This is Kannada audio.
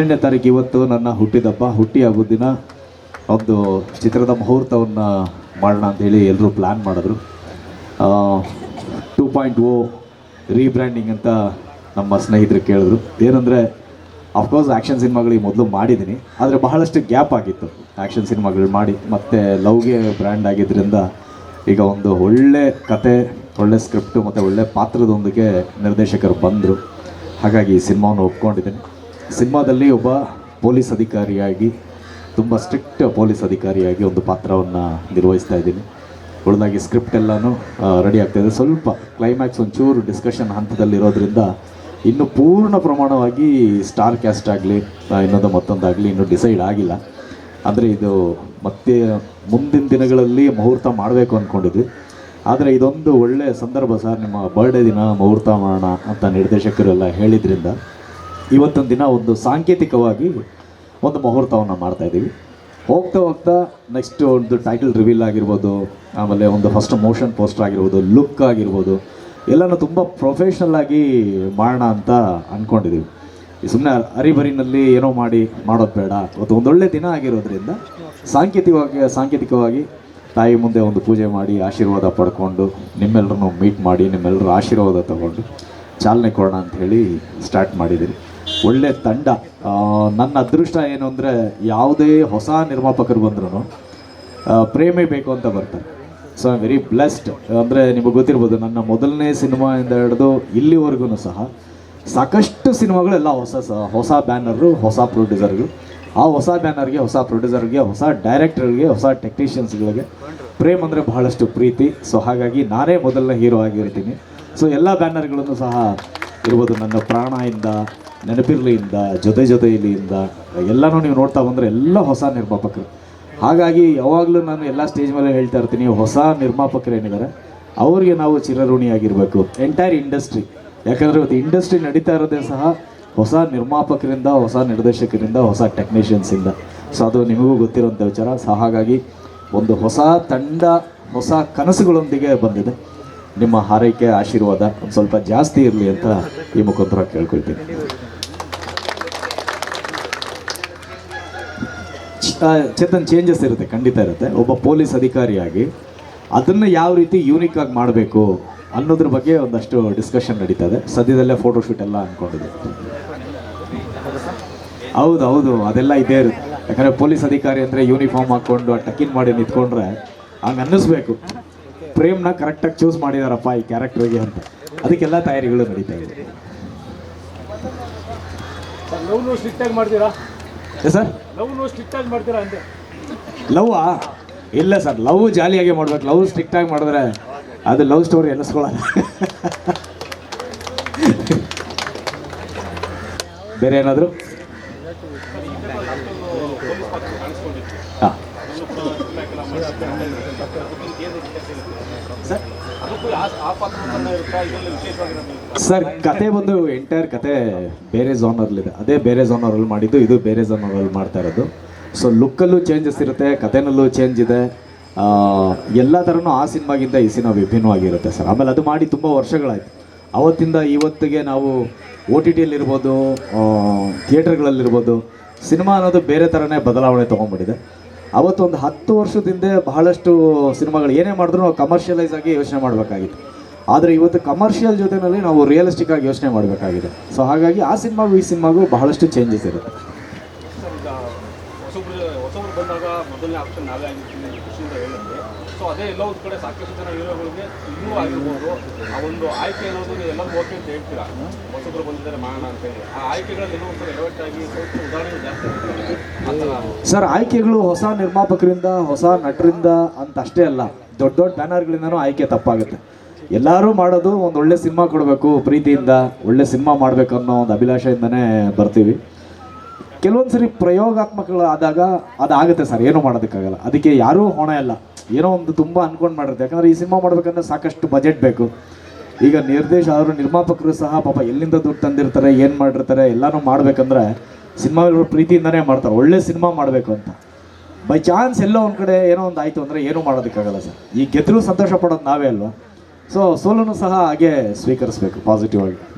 ಹದಿನೆಂಟನೇ ತಾರೀಕು ಇವತ್ತು ನನ್ನ ಹುಟ್ಟಿದಪ್ಪ ಹುಟ್ಟಿ ಹಬ್ಬದ ದಿನ. ಒಂದು ಚಿತ್ರದ ಮುಹೂರ್ತವನ್ನು ಮಾಡೋಣ ಅಂತೇಳಿ ಎಲ್ಲರೂ ಪ್ಲ್ಯಾನ್ ಮಾಡಿದ್ರು. ಟೂ ಪಾಯಿಂಟ್ ಓ ರೀಬ್ರ್ಯಾಂಡಿಂಗ್ ಅಂತ ನಮ್ಮ ಸ್ನೇಹಿತರು ಕೇಳಿದ್ರು. ಏನಂದರೆ ಅಫ್ಕೋರ್ಸ್ ಆ್ಯಕ್ಷನ್ ಸಿನಿಮಾಗಳಿಗೆ ಮೊದಲು ಮಾಡಿದ್ದೀನಿ, ಆದರೆ ಬಹಳಷ್ಟು ಗ್ಯಾಪ್ ಆಗಿತ್ತು ಆ್ಯಕ್ಷನ್ ಸಿನಿಮಾಗಳು ಮಾಡಿ. ಮತ್ತು ಲವ್ಗೆ ಬ್ರ್ಯಾಂಡ್ ಆಗಿದ್ದರಿಂದ ಈಗ ಒಂದು ಒಳ್ಳೆ ಕತೆ, ಒಳ್ಳೆ ಸ್ಕ್ರಿಪ್ಟು ಮತ್ತು ಒಳ್ಳೆ ಪಾತ್ರದೊಂದಿಗೆ ನಿರ್ದೇಶಕರು ಬಂದರು. ಹಾಗಾಗಿ ಈ ಸಿನಿಮಾವನ್ನು ಒಪ್ಕೊಂಡಿದ್ದೀನಿ. ಸಿನಿಮಾದಲ್ಲಿ ಒಬ್ಬ ಪೊಲೀಸ್ ಅಧಿಕಾರಿಯಾಗಿ, ತುಂಬ ಸ್ಟ್ರಿಕ್ಟ್ ಪೊಲೀಸ್ ಅಧಿಕಾರಿಯಾಗಿ ಒಂದು ಪಾತ್ರವನ್ನು ನಿರ್ವಹಿಸ್ತಾ ಇದ್ದೀನಿ. ಉಳಿದಾಗಿ ಸ್ಕ್ರಿಪ್ಟ್ ಎಲ್ಲನೂ ರೆಡಿ ಆಗ್ತಾಯಿದೆ ಸ್ವಲ್ಪ ಕ್ಲೈಮ್ಯಾಕ್ಸ್ ಒಂಚೂರು ಡಿಸ್ಕಷನ್ ಹಂತದಲ್ಲಿರೋದ್ರಿಂದ ಇನ್ನು ಪೂರ್ಣ ಪ್ರಮಾಣವಾಗಿ ಸ್ಟಾರ್ ಕ್ಯಾಸ್ಟ್ ಆಗಲಿ ಇನ್ನೊಂದು ಮತ್ತೊಂದಾಗಲಿ ಇನ್ನೂ ಡಿಸೈಡ್ ಆಗಿಲ್ಲ. ಅಂದರೆ ಇದು ಮತ್ತೆ ಮುಂದಿನ ದಿನಗಳಲ್ಲಿ ಮುಹೂರ್ತ ಮಾಡಬೇಕು ಅಂದ್ಕೊಂಡಿದ್ವಿ ಆದರೆ ಇದೊಂದು ಒಳ್ಳೆಯ ಸಂದರ್ಭ ಸರ್, ನಿಮ್ಮ ಬರ್ಡೇ ದಿನ ಮುಹೂರ್ತ ಮಾಡೋಣ ಅಂತ ನಿರ್ದೇಶಕರೆಲ್ಲ ಹೇಳಿದ್ರಿಂದ. ಇವತ್ತೊಂದು ದಿನ ಒಂದು ಸಾಂಕೇತಿಕವಾಗಿ ಒಂದು ಮುಹೂರ್ತವನ್ನು ಮಾಡ್ತಾ ಇದ್ದೀವಿ. ಹೋಗ್ತಾ ಹೋಗ್ತಾ ನೆಕ್ಸ್ಟ್ ಒಂದು ಟೈಟಲ್ ರಿವೀಲ್ ಆಗಿರ್ಬೋದು, ಆಮೇಲೆ ಒಂದು ಫಸ್ಟ್ ಮೋಷನ್ ಪೋಸ್ಟರ್ ಆಗಿರ್ಬೋದು ಲುಕ್ ಆಗಿರ್ಬೋದು, ಎಲ್ಲನೂ ತುಂಬ ಪ್ರೊಫೆಷ್ನಲ್ ಆಗಿ ಮಾಡೋಣ ಅಂತ ಅಂದ್ಕೊಂಡಿದ್ದೀವಿ ಸುಮ್ಮನೆ ಅರಿಬರಿನಲ್ಲಿ ಏನೋ ಮಾಡಿ ಮಾಡೋದು ಬೇಡ. ಇವತ್ತು ಒಂದೊಳ್ಳೆ ದಿನ ಆಗಿರೋದ್ರಿಂದ ಸಾಂಕೇತಿಕವಾಗಿ ಸಾಂಕೇತಿಕವಾಗಿ ತಾಯಿ ಮುಂದೆ ಒಂದು ಪೂಜೆ ಮಾಡಿ, ಆಶೀರ್ವಾದ ಪಡ್ಕೊಂಡು ನಿಮ್ಮೆಲ್ಲರನ್ನು ಮೀಟ್ ಮಾಡಿ ನಿಮ್ಮೆಲ್ಲರ ಆಶೀರ್ವಾದ ತಗೊಂಡು ಚಾಲನೆ ಕೊಡೋಣ ಹೇಳಿ ಸ್ಟಾರ್ಟ್ ಮಾಡಿದ್ದೀರಿ ಒಳ್ಳೆ ತಂಡ. ನನ್ನ ಅದೃಷ್ಟ ಏನು ಅಂದರೆ ಯಾವುದೇ ಹೊಸ ನಿರ್ಮಾಪಕರು ಬಂದ್ರೂ ಪ್ರೇಮೇ ಬೇಕು ಅಂತ ಬರ್ತಾರೆ. ಸೊ ಐ ವೆರಿ ಬ್ಲೆಸ್ಡ್ ಅಂದರೆ ನಿಮಗೆ ಗೊತ್ತಿರ್ಬೋದು, ನನ್ನ ಮೊದಲನೇ ಸಿನಿಮಾಯಿಂದ ಹಿಡಿದು ಇಲ್ಲಿವರೆಗೂ ಸಹ ಸಾಕಷ್ಟು ಸಿನಿಮಾಗಳೆಲ್ಲ ಹೊಸ ಹೊಸ ಬ್ಯಾನರು ಹೊಸ ಪ್ರೊಡ್ಯೂಸರ್ಗಳು. ಆ ಹೊಸ ಬ್ಯಾನರ್ಗೆ, ಹೊಸ ಪ್ರೊಡ್ಯೂಸರ್ಗೆ, ಹೊಸ ಡೈರೆಕ್ಟರ್ಗೆ, ಹೊಸ ಟೆಕ್ನಿಷಿಯನ್ಸ್ಗಳಿಗೆ ಪ್ರೇಮ್ ಅಂದರೆ ಬಹಳಷ್ಟು ಪ್ರೀತಿ. ಸೊ ಹಾಗಾಗಿ ನಾನೇ ಮೊದಲನೇ ಹೀರೋ ಆಗಿರ್ತೀನಿ. ಸೊ ಎಲ್ಲ ಬ್ಯಾನರ್ಗಳನ್ನು ಸಹ ಇರ್ಬೋದು, ನನ್ನ ಪ್ರಾಣದಿಂದ ನೆನಪಿರ್ಲಿಯಿಂದ ಜೊತೆ ಜೊತೆಯಲ್ಲಿಯಿಂದ ಎಲ್ಲನೂ ನೀವು ನೋಡ್ತಾ ಬಂದರೆ ಎಲ್ಲ ಹೊಸ ನಿರ್ಮಾಪಕರು. ಹಾಗಾಗಿ ಯಾವಾಗಲೂ ನಾನು ಎಲ್ಲ ಸ್ಟೇಜ್ ಮೇಲೆ ಹೇಳ್ತಾ ಇರ್ತೀನಿ, ಹೊಸ ನಿರ್ಮಾಪಕರು ಏನಿದ್ದಾರೆ, ಅವರಿಗೆ ನಾವು ಚಿರಋಣಿಯಾಗಿರಬೇಕು. ಎಂಟೈರ್ ಇಂಡಸ್ಟ್ರಿ ಯಾಕಂದರೆ ಇವತ್ತು ಇಂಡಸ್ಟ್ರಿ ನಡೀತಾ ಇರೋದೇ ಸಹ ಹೊಸ ನಿರ್ಮಾಪಕರಿಂದ, ಹೊಸ ನಿರ್ದೇಶಕರಿಂದ, ಹೊಸ ಟೆಕ್ನಿಷಿಯನ್ಸಿಂದ ಸೊ ಅದು ನಿಮಗೂ ಗೊತ್ತಿರೋಂಥ ವಿಚಾರ. ಸೊ ಹಾಗಾಗಿ ಒಂದು ಹೊಸ ತಂಡ, ಹೊಸ ಕನಸುಗಳೊಂದಿಗೆ ಬಂದಿದೆ. ನಿಮ್ಮ ಹಾರೈಕೆ, ಆಶೀರ್ವಾದ ಒಂದು ಸ್ವಲ್ಪ ಜಾಸ್ತಿ ಇರಲಿ ಅಂತ ಈ ಮುಖಾಂತರ ಕೇಳ್ಕೊಳ್ತೀನಿ ಚ- ಆ, ಚೇತನ್ ಚೇಂಜಸ್ ಇರುತ್ತೆ, ಖಂಡಿತ ಇರುತ್ತೆ. ಒಬ್ಬ ಪೊಲೀಸ್ ಅಧಿಕಾರಿಯಾಗಿ ಅದನ್ನು ಯಾವ ರೀತಿ ಯೂನಿಕ್ ಆಗಿ ಮಾಡಬೇಕು ಅನ್ನೋದ್ರ ಬಗ್ಗೆ ಒಂದಷ್ಟು ಡಿಸ್ಕಷನ್ ನಡೀತಾ ಇದೆ ಸದ್ಯದಲ್ಲೇ ಫೋಟೋಶೂಟ್ ಎಲ್ಲ ಅಂದ್ಕೊಂಡಿದೆ ಹೌದು ಹೌದು, ಅದೆಲ್ಲ ಇದೇ ಇರುತ್ತೆ. ಯಾಕಂದರೆ ಪೊಲೀಸ್ ಅಧಿಕಾರಿ ಅಂದರೆ ಯೂನಿಫಾರ್ಮ್ ಹಾಕ್ಕೊಂಡು ಟಕ್ಕಿನ್ ಮಾಡಿ ನಿಂತ್ಕೊಂಡ್ರೆ ಹಂಗೆ ಅನ್ನಿಸ್ಬೇಕು. ಪ್ರೇಮ್ನ ಕರೆಕ್ಟಾಗಿ ಚೂಸ್ ಮಾಡಿದಾರಪ್ಪ ಈ ಕ್ಯಾರೆಕ್ಟರ್ಗೆ ಅಂತ. ಅದಕ್ಕೆಲ್ಲ ತಯಾರಿಗಳು ನಡೀತಾ ಇದೆ. ಮಾಡ್ತೀರಾ? ಸರ್ ಲವ್ವಾ? ಇಲ್ಲ ಸರ್ ಲವ್ ಜಾಲಿಯಾಗಿ ಮಾಡ್ಬೇಕು. ಲವ್ ಸ್ಟ್ರಿಕ್ಟ್ ಆಗಿ ಮಾಡಿದ್ರೆ ಅದು ಲವ್ ಸ್ಟೋರಿ ಅನ್ನಿಸ್ಕೊಳ್ಳಲ್ಲ ಬೇರೆ ಏನಾದರೂ ಹಾಂ ಸರ್ ಅದಕ್ಕೂ ಆ- ಆ ಪಾತ್ರ ತಂಡ ಇರುತ್ತಾ ಇದೊಂದು ವಿಶೇಷವಾಗಿರೋದು ಸರ್, ಕತೆ ಬಂದು ಎಂಟೈರ್ ಕತೆ ಬೇರೆ ಝೋನರ್ಲಿದೆ ಅದೇ ಬೇರೆ ಝೋನರಲ್ಲಿ ಮಾಡಿದ್ದು, ಇದು ಬೇರೆ ಝೋನರಲ್ಲಿ ಮಾಡ್ತಾ ಇರೋದು. ಸೊ ಲುಕ್ಕಲ್ಲೂ ಚೇಂಜಸ್ ಇರುತ್ತೆ, ಕತೆನಲ್ಲೂ ಚೇಂಜ್ ಇದೆ. ಎಲ್ಲ ಥರನೂ ಆ ಸಿನಿಮಾಗಿಂತ ಈ ಸಿನಿಮಾ ವಿಭಿನ್ನವಾಗಿರುತ್ತೆ ಸರ್. ಆಮೇಲೆ ಅದು ಮಾಡಿ ತುಂಬ ವರ್ಷಗಳಾಯಿತು. ಅವತ್ತಿಂದ ಇವತ್ತಿಗೆ ನಾವು ಓ ಟಿ ಟಿಯಲ್ಲಿರ್ಬೋದು ಥಿಯೇಟರ್ಗಳಲ್ಲಿರ್ಬೋದು ಸಿನಿಮಾ ಅನ್ನೋದು ಬೇರೆ ಥರನೇ ಬದಲಾವಣೆ ತೊಗೊಂಡ್ಬಿಟ್ಟಿದೆ. ಅವತ್ತು ಒಂದು ಹತ್ತು ವರ್ಷದ ಬಹಳಷ್ಟು ಸಿನಿಮಾಗಳು ಏನೇ ಮಾಡಿದ್ರು ನಾವು ಕಮರ್ಷಿಯಲೈಸ್ ಆಗಿ ಯೋಚನೆ ಮಾಡಬೇಕಾಗಿತ್ತು. ಆದರೆ ಇವತ್ತು ಕಮರ್ಷಿಯಲ್ ಜೊತೆಯಲ್ಲಿ ನಾವು ರಿಯಲಿಸ್ಟಿಕ್ ಆಗಿ ಯೋಚನೆ ಮಾಡಬೇಕಾಗಿದೆ. ಸೊ ಹಾಗಾಗಿ ಆ ಸಿನಿಮಾಗೂ ಈ ಸಿನಿಮಾಗೂ ಬಹಳಷ್ಟು ಚೇಂಜಸ್ ಇರುತ್ತೆ. ಹೊಸಬ್ರು ಹೊಸಬ್ರು ಬಂದಾಗ ಮೊದಲನೇ ಆಪ್ಷನ್ ನಾವೇ ಆಗಿರ್ತೀವಿ ಅಂತ ಖುಷಿಯಿಂದ ಹೇಳಿದ್ವಿ. ಸೊ ಅದೇ ಎಲ್ಲ ಒಂದು ಕಡೆ ಸಾಕಷ್ಟು ಜನ ಹೀರೋಗಳಿಗೆ ಇನ್ನೂ ಆಗಿರ್ಬೋದು. ಆ ಒಂದು ಆಯ್ಕೆ ಅನ್ನೋದು ಎಲ್ಲರೂ ಓಕೆ ಅಂತ ಹೇಳ್ತೀರಾ? ಹೊಸಬ್ರು ಬಂದಿದ್ದಾರೆ ಮಾಡೋಣ ಅಂತ ಹೇಳಿ. ಆ ಆಯ್ಕೆಗಳಲ್ಲಿ ಏನೋ ಒಂದು ಎಲೆವೆಟ್ ಆಗಿ ಸ್ವಲ್ಪ ಉದಾಹರಣೆ ಜಾಸ್ತಿ ಸರ್, ಆಯ್ಕೆಗಳು ಹೊಸ ನಿರ್ಮಾಪಕರಿಂದ, ಹೊಸ ನಟರಿಂದ ಅಂತ ಅಷ್ಟೇ ಅಲ್ಲ. ದೊಡ್ಡ ದೊಡ್ಡ ಬ್ಯಾನರ್ಗಳಿಂದನೂ ಆಯ್ಕೆ ತಪ್ಪಾಗುತ್ತೆ. ಎಲ್ಲರೂ ಮಾಡೋದು ಒಂದು ಒಳ್ಳೆ ಸಿನಿಮಾ ಕೊಡಬೇಕು ಪ್ರೀತಿಯಿಂದ, ಒಳ್ಳೆ ಸಿನಿಮಾ ಮಾಡಬೇಕು ಅನ್ನೋ ಒಂದು ಅಭಿಲಾಷೆಯಿಂದನೇ ಬರ್ತೀವಿ. ಕೆಲವೊಂದು ಸರಿ ಪ್ರಯೋಗಾತ್ಮಕಗಳಾದಾಗ ಅದಾಗುತ್ತೆ ಸರ್, ಏನೂ ಮಾಡೋದಕ್ಕಾಗಲ್ಲ. ಅದಕ್ಕೆ ಯಾರೂ ಹೊಣೆ ಇಲ್ಲ ಏನೋ ಒಂದು ತುಂಬ ಅನ್ಕೊಂಡು ಮಾಡಿರುತ್ತೆ. ಯಾಕಂದರೆ ಈ ಸಿನಿಮಾ ಮಾಡ್ಬೇಕಂದ್ರೆ ಸಾಕಷ್ಟು ಬಜೆಟ್ ಬೇಕು. ಈಗ ನಿರ್ದೇಶ ಅವರು, ನಿರ್ಮಾಪಕರು ಸಹ ಪಾಪ ಎಲ್ಲಿಂದ ದುಡ್ಡು ತಂದಿರ್ತಾರೆ, ಏನು ಮಾಡಿರ್ತಾರೆ, ಎಲ್ಲನೂ ಮಾಡಬೇಕಂದ್ರೆ ಸಿನಿಮಾ ಪ್ರೀತಿಯಿಂದನೇ ಮಾಡ್ತಾರೆ. ಒಳ್ಳೆ ಸಿನಿಮಾ ಮಾಡಬೇಕು ಅಂತ. ಬೈ ಚಾನ್ಸ್ ಎಲ್ಲೋ ಒಂದು ಕಡೆ ಏನೋ ಒಂದು ಆಯಿತು ಅಂದರೆ ಏನೂ ಮಾಡೋದಕ್ಕಾಗಲ್ಲ ಸರ್. ಈ ಗೆದ್ದರೂ ಸಂತೋಷ ಪಡೋದು ನಾವೇ ಅಲ್ವಾ? ಸೊ ಸೋಲನ್ನು ಸಹ ಹಾಗೆ ಸ್ವೀಕರಿಸಬೇಕು ಪಾಸಿಟಿವ್ ಆಗಿ.